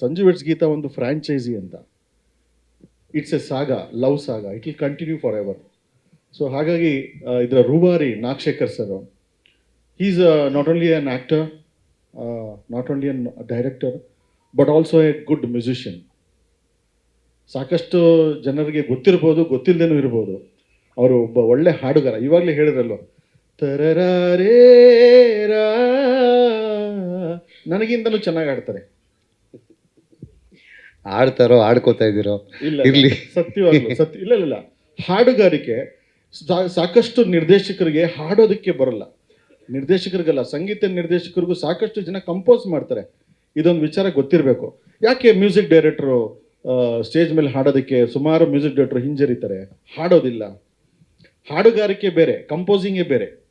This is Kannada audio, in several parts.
ಸಂಜು ವೆಟ್ಸ್ ಗೀತಾ ಒಂದು ಫ್ರಾಂಚೈಸಿ ಅಂತ. It's a saga love saga it will continue for ever so ಹಾಗಾಗಿ ಇದರ ರೂಬಾರಿ Nagashekar sir is not only an actor not only an director but also a good musician ಸಾಕಷ್ಟು ಜನರಿಗೆ ಗೊತ್ತಿರ್ಬೋದು ಗೊತ್ತಿಲ್ಲದೇನೂ ಇರ್ಬೋದು. ಅವರು ಒಬ್ಬ ಒಳ್ಳೆ ಹಾಡುಗಾರ. ಇವಾಗಲೇ ಹೇಳಿದ್ರಲ್ವ? ತರರೇ ರಾ ನನಗಿಂತಲೂ ಚೆನ್ನಾಗಿ ಆಡ್ತಾರೆ ಆಡ್ತಾರೋ ಆಡ್ಕೋತಾ ಇದ್ದೀರೋ ಇಲ್ಲ ಇರ್ಲಿ. ಸತ್ಯವಾಗ್ಲು ಸತ್ಯ ಇಲ್ಲ ಇಲ್ಲ ಇಲ್ಲ. ಹಾಡುಗಾರಿಕೆ ಸಾಕಷ್ಟು ನಿರ್ದೇಶಕರಿಗೆ ಹಾಡೋದಕ್ಕೆ ಬರಲ್ಲ. ನಿರ್ದೇಶಕರಿಗಲ್ಲ ಸಂಗೀತ ನಿರ್ದೇಶಕರಿಗೂ ಸಾಕಷ್ಟು ಜನ ಕಂಪೋಸ್ ಮಾಡ್ತಾರೆ. ಇದೊಂದು ವಿಚಾರ ಗೊತ್ತಿರಬೇಕು. ಯಾಕೆ ಮ್ಯೂಸಿಕ್ ಡೈರೆಕ್ಟ್ರು ಸ್ಟೇಜ್ ಮೇಲೆ ಹಾಡೋದಕ್ಕೆ ಸುಮಾರು ಮ್ಯೂಸಿಕ್ ಡೈರೆಕ್ಟ್ರು ಹಿಂಜರಿತಾರೆ? ಹಾಡೋದಿಲ್ಲ. ಹಾಡುಗಾರಿಕೆ ಬೇರೆ ಕಂಪೋಸಿಂಗೇ ಬೇರೆ.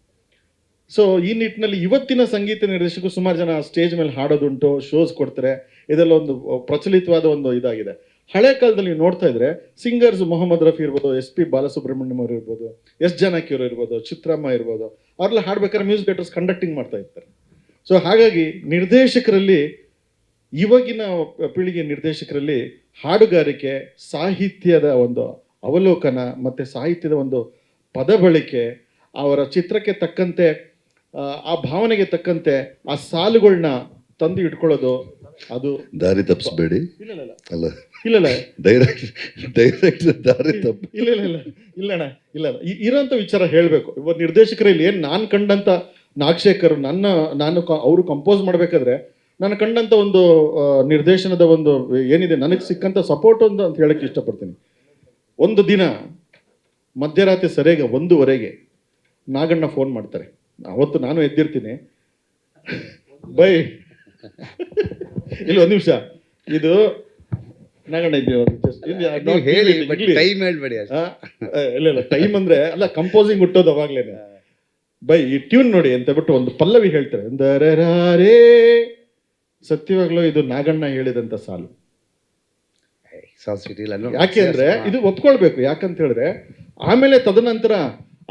ಸೊ ಈ ನಿಟ್ಟಿನಲ್ಲಿ ಇವತ್ತಿನ ಸಂಗೀತ ನಿರ್ದೇಶಕರು ಸುಮಾರು ಜನ ಸ್ಟೇಜ್ ಮೇಲೆ ಹಾಡೋದುಂಟು ಶೋಸ್ ಕೊಡ್ತಾರೆ. ಇದೆಲ್ಲ ಒಂದು ಪ್ರಚಲಿತವಾದ ಒಂದು ಇದಾಗಿದೆ. ಹಳೆ ಕಾಲದಲ್ಲಿ ನೋಡ್ತಾ ಇದ್ರೆ ಸಿಂಗರ್ಸ್ ಮೊಹಮ್ಮದ್ ರಫಿ ಇರ್ಬೋದು, ಎಸ್ ಪಿ ಬಾಲಸುಬ್ರಹ್ಮಣ್ಯಂ ಅವರು ಇರ್ಬೋದು, ಎಸ್ ಜಾನಕಿ ಅವರು ಇರ್ಬೋದು, ಚಿತ್ರಮ್ಮ ಇರ್ಬೋದು, ಅವ್ರೆಲ್ಲ ಹಾಡ್ಬೇಕಾದ್ರೆ ಮ್ಯೂಸಿಕ್ ಡೈರೆಕ್ಟರ್ಸ್ ಕಂಡಕ್ಟಿಂಗ್ ಮಾಡ್ತಾ ಇರ್ತಾರೆ. ಸೊ ಹಾಗಾಗಿ ನಿರ್ದೇಶಕರಲ್ಲಿ, ಇವಾಗಿನ ಪೀಳಿಗೆ ನಿರ್ದೇಶಕರಲ್ಲಿ ಹಾಡುಗಾರಿಕೆ, ಸಾಹಿತ್ಯದ ಒಂದು ಅವಲೋಕನ ಮತ್ತು ಸಾಹಿತ್ಯದ ಒಂದು ಪದ ಬಳಕೆ ಅವರ ಚಿತ್ರಕ್ಕೆ ತಕ್ಕಂತೆ ಆ, ಭಾವನೆಗೆ ತಕ್ಕಂತೆ ಆ ಸಾಲುಗಳನ್ನ ತಂದು ಇಟ್ಕೊಳ್ಳೋದು ಅದು ದಾರಿ ತಪ್ಪಿಸ್ಬೇಡಿ. ಇಲ್ಲ ಇಲ್ಲ ಇಲ್ಲ ಅಲ್ಲ. ಇಲ್ಲ ಇಲ್ಲ ಡೈರೆಕ್ಟ್ ಡೈರೆಕ್ಟ್ ದಾರಿ ತಪ್ಪು. ಇಲ್ಲ ಇಲ್ಲ ಇಲ್ಲ. ಇಲ್ಲ ಅಣ್ಣ ಇಲ್ಲ ಇರೋಂಥ ವಿಚಾರ ಹೇಳಬೇಕು. ಇವಾಗ ನಿರ್ದೇಶಕರಲ್ಲಿ ಏನು ನಾನು ಕಂಡಂಥ ನಾಗಶೇಖರ್ ನನ್ನ ನಾನು ಅವರು ಕಂಪೋಸ್ ಮಾಡಬೇಕಾದ್ರೆ ನಾನು ಕಂಡಂಥ ಒಂದು ನಿರ್ದೇಶನದ ಒಂದು ಏನಿದೆ ನನಗೆ ಸಿಕ್ಕಂಥ ಸಪೋರ್ಟ್ ಒಂದು ಅಂತ ಹೇಳಕ್ಕೆ ಇಷ್ಟಪಡ್ತೀನಿ. ಒಂದು ದಿನ ಮಧ್ಯರಾತ್ರಿ ಸರಿಯಾಗಿ ಒಂದೂವರೆಗೆ ನಾಗಣ್ಣ ಫೋನ್ ಮಾಡ್ತಾರೆ. ಅವತ್ತು ನಾನು ಎದ್ದಿರ್ತೀನಿ. ಬೈ. ಇಲ್ಲ ಒಂದು ನಿಮಿಷ. ಇದು ಹೇಳಿ ಟೈಮ್ ಹೇಳ್ಬೇಡಿ ಇಲ್ಲ ಇಲ್ಲ ಟೈಮ್ ಅಂದ್ರೆ ಅಲ್ಲ ಕಂಪೋಸಿಂಗ್ ಹುಟ್ಟೋದು ಅವಾಗ್ಲೇನೆ. ಬೈ ಈ ಟ್ಯೂನ್ ನೋಡಿ ಅಂತ ಬಿಟ್ಟು ಒಂದು ಪಲ್ಲವಿ ಹೇಳ್ತಾರೆ. ದರರಾರೇ ಸತ್ಯವಾಗ್ಲೂ ಇದು ನಾಗಣ್ಣ ಹೇಳಿದಂತ ಸಾಲು. ಯಾಕೆ ಅಂದ್ರೆ ಇದು ಒಪ್ಕೊಳ್ಬೇಕು. ಯಾಕಂತ ಹೇಳಿದ್ರೆ ಆಮೇಲೆ ತದನಂತರ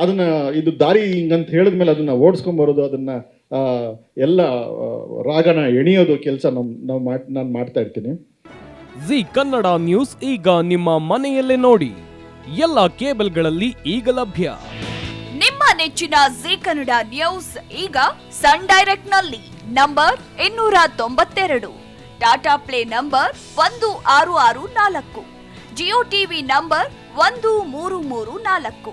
ಅದನ್ನ ಇದು ದಾರಿ ಹಿಂಗಂತ ಹೇಳಿದ್ಮೇಲೆ ಅದನ್ನ ಓಡಿಸ್ಕೊಂಡ್ ಬರೋದು ಅದನ್ನ ಎಲ್ಲ ರಾಗನ ಎಣಿಯೋದು ಕೆಲಸ ನಮ್ ನಾವು ಮಾಡ್ ನಾನು ಮಾಡ್ತಾ ಇರ್ತೀನಿ. ಜಿ ಕನ್ನಡ ನ್ಯೂಸ್ ಈಗ ನಿಮ್ಮ ಮನೆಯಲ್ಲೇ ನೋಡಿ. ಎಲ್ಲ ಕೇಬಲ್ಗಳಲ್ಲಿ ಈಗ ಲಭ್ಯ. ನಿಮ್ಮ ನೆಚ್ಚಿನ ಜಿ ಕನ್ನಡ ನ್ಯೂಸ್ ಈಗ ಸನ್ ಡೈರೆಕ್ಟ್ನಲ್ಲಿ ನಂಬರ್ ಇನ್ನೂರ ತೊಂಬತ್ತೆರಡು. ಟಾಟಾ ಪ್ಲೇ ನಂಬರ್ ಒಂದು ಆರು ಆರು ನಾಲ್ಕು. ಜಿಯೋ ಟಿವಿ ನಂಬರ್ ಒಂದು ಮೂರು ಮೂರು ನಾಲ್ಕು.